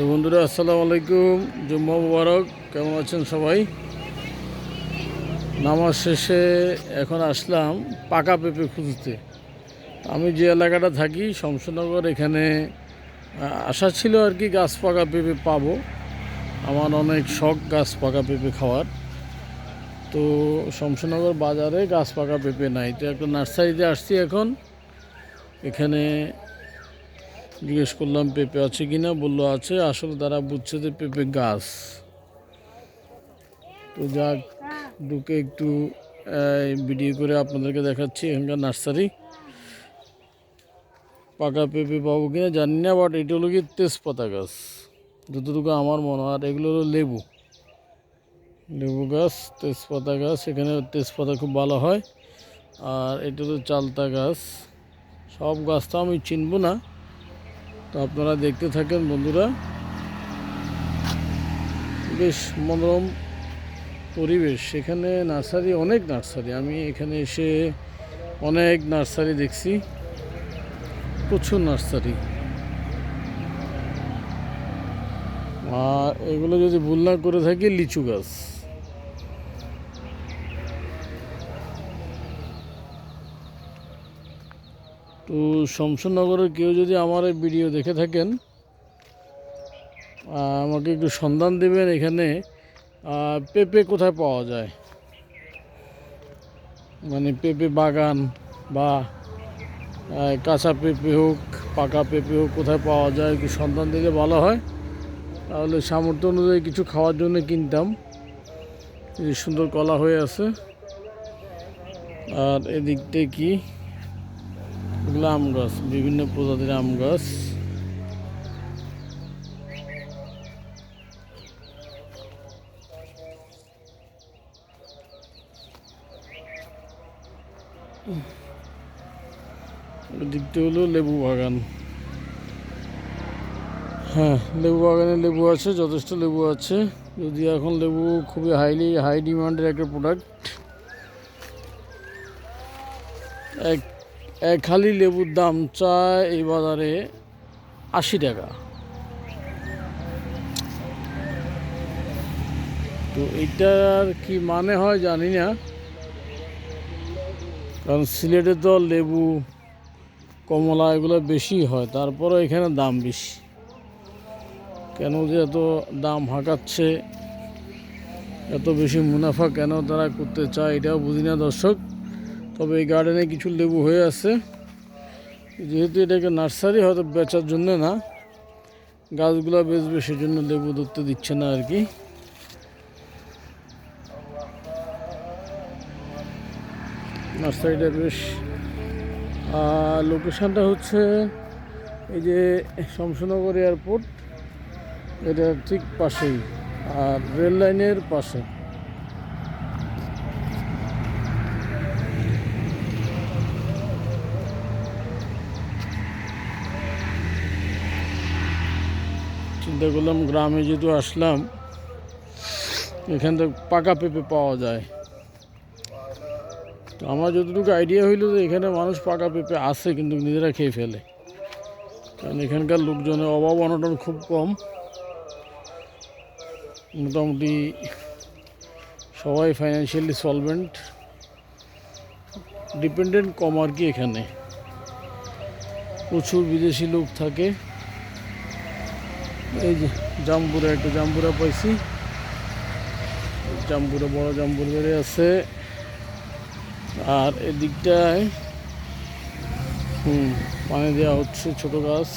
তো বন্ধুরা, আসসালামু আলাইকুম। জুম্মা মুবারক। কেমন আছেন সবাই? নামাজ শেষে এখন আসলাম পাকা পেঁপে খুঁজতে। আমি যে এলাকাটা থাকি শমশনগর এখানে আশা ছিল আর কি গাছ পাকা পেঁপে পাবো। আমার অনেক শখ গাছ পাকা পেঁপে খাওয়ার। তো শমশনগর বাজারে গাছ পাকা পেঁপে নাই। তো একটা নার্সারিতে আসছি এখন। এখানে জিজ্ঞেস করলাম, পেঁপে আছে কিনা? বলল, আছে। আসলে তারা বুঝছে যে পেঁপে গাছ। তো যাক, ঢুকে একটু ভিডিও করে আপনাদেরকে দেখাচ্ছি এখানকার নার্সারি। পাকা পেঁপে পাবো কিনা জানি না, বাট এটা হলো কি তেজপাতা গাছ। যতটুকু আমার মনে হয়, আর এগুলো হলো লেবু। লেবু গাছ, তেজপাতা গাছ, এখানে তেজপাতা খুব ভালো হয়। আর এটা হলো চালতা গাছ। সব গাছ তো আমি চিনব না। তো আপনারা দেখতে থাকেন, বন্ধুরা। বেশ মনোরম পরিবেশ। এখানে নার্সারি, অনেক নার্সারি। আমি এখানে এসে অনেক নার্সারি দেখছি। প্রচুর নার্সারি। আর এগুলো যদি ভুল না করে থাকি, লিচু গাছ। তো শমশনগরের কেউ যদি আমার এই ভিডিও দেখে থাকেন আমাকে একটু সন্ধান দেবেন এখানে পেঁপে কোথায় পাওয়া যায়? মানে পেঁপে বাগান বা কাঁচা পেঁপে হোক, পাকা পেঁপে হোক কোথায় পাওয়া যায়, একটু সন্ধান দিলে ভালো হয়। তাহলে সামর্থ্য অনুযায়ী কিছু খাওয়ার জন্য কিনতাম। সুন্দর কলা হয়ে আছে। আর এদিকটায় কি? এগুলো আম গাছ, বিভিন্ন প্রজাতির আম গাছ। দিকটা হলো লেবু বাগান। হ্যাঁ লেবু বাগানে লেবু আছে, যথেষ্ট লেবু আছে। যদি এখন লেবু খুবই হাইলি হাই ডিমান্ডের একটা প্রোডাক্ট এক খালি লেবুর দাম চায় এই বাজারে আশি টাকা। তো এইটার কি মানে হয় জানি না। কারণ সিলেটে তো লেবু, কমলা এগুলো বেশি হয় তারপরে এখানে দাম বেশি। কেন যে এত দাম হাঁকাচ্ছে, এত বেশি মুনাফা কেন তারা করতে চায় এটাও বুঝি না দর্শক। তবে এই গার্ডেনে কিছু লেবু হয়ে আছে। যেহেতু এটাকে নার্সারি হয়তো বেচার জন্য না, গাছগুলো বেচবে সেজন্য লেবু ধরতে দিচ্ছে না আর কি। নার্সারিটা বেশ, আর লোকেশানটা হচ্ছে এই যে শমশনগর এয়ারপোর্ট, এটা ঠিক পাশেই, আর রেল লাইনের পাশে। চিন্তা করলাম গ্রামে যেহেতু আসলাম, এখান থেকে পাকা পেঁপে পাওয়া যায়। তো আমার যতটুকু আইডিয়া হইল যে এখানে মানুষ পাকা পেঁপে আসে কিন্তু নিজেরা খেয়ে ফেলে। কারণ এখানকার লোকজনের অভাব অনটন খুব কম। মোটামুটি সবাই ফাইন্যান্সিয়ালি সলভেন্ট ডিপেন্ডেন্ট কম আর কি এখানে। প্রচুর বিদেশি লোক থাকে। এই যে জাম্বুরা, একটা জাম্বুরা পাইছি। জাম্বুরা, বড় জাম্বুর বেড়ে আছে। আর এদিকটায়, হুম, পানি দেওয়া হচ্ছে ছোট গাছ।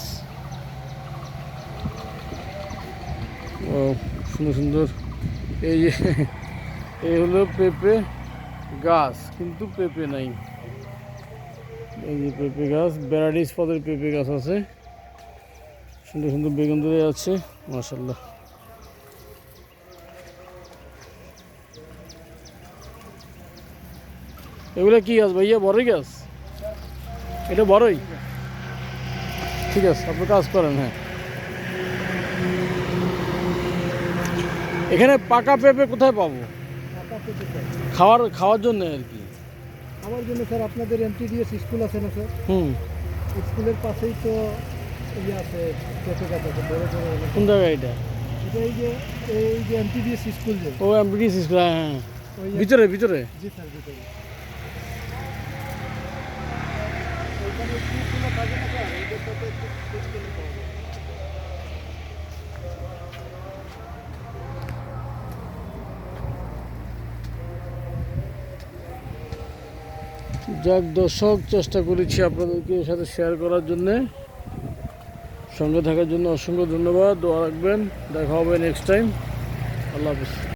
ও, সুন্দর সুন্দর। এই যে, এই হলো পেঁপে গাছ, কিন্তু পেঁপে নাই। এই যে পেঁপে গাছ ভ্যারাইটিস পদের পেঁপে গাছ আছে। সুন্দর সুন্দর বেগুন ধরে আছে মাসাল্লাহ এগুলো কি গাছ ভাইয়া? বড়ই গাছ? এটা বড়ই? ঠিক আছে আপনি কাজ করেন হ্যাঁ। এখানে পাকা পেঁপে কোথায় পাবো? খাওয়ার খাওয়ার জন্য আর কি। আমার জন্য স্যার আপনাদের এমটিডিএস স্কুল আছে না স্যার? হুম। স্কুলের পাশেই তো ইয়ে আছে পেঁপে গাছ আছে বড় বড় কোন জায়গায় এটা এটা এই যে এই যে এমটিডিএস স্কুল যে? ও এমপিডিস স্কুল হ্যাঁ হ্যাঁ। ভিতরে ভিতরে। জি স্যার। যাক দর্শক চেষ্টা করেছি আপনাদেরকে এর সাথে শেয়ার করার জন্যে। সঙ্গে থাকার জন্য অসংখ্য ধন্যবাদ। দোয়া রাখবেন। দেখা হবে নেক্সট টাইম আল্লাহ হাফিজ।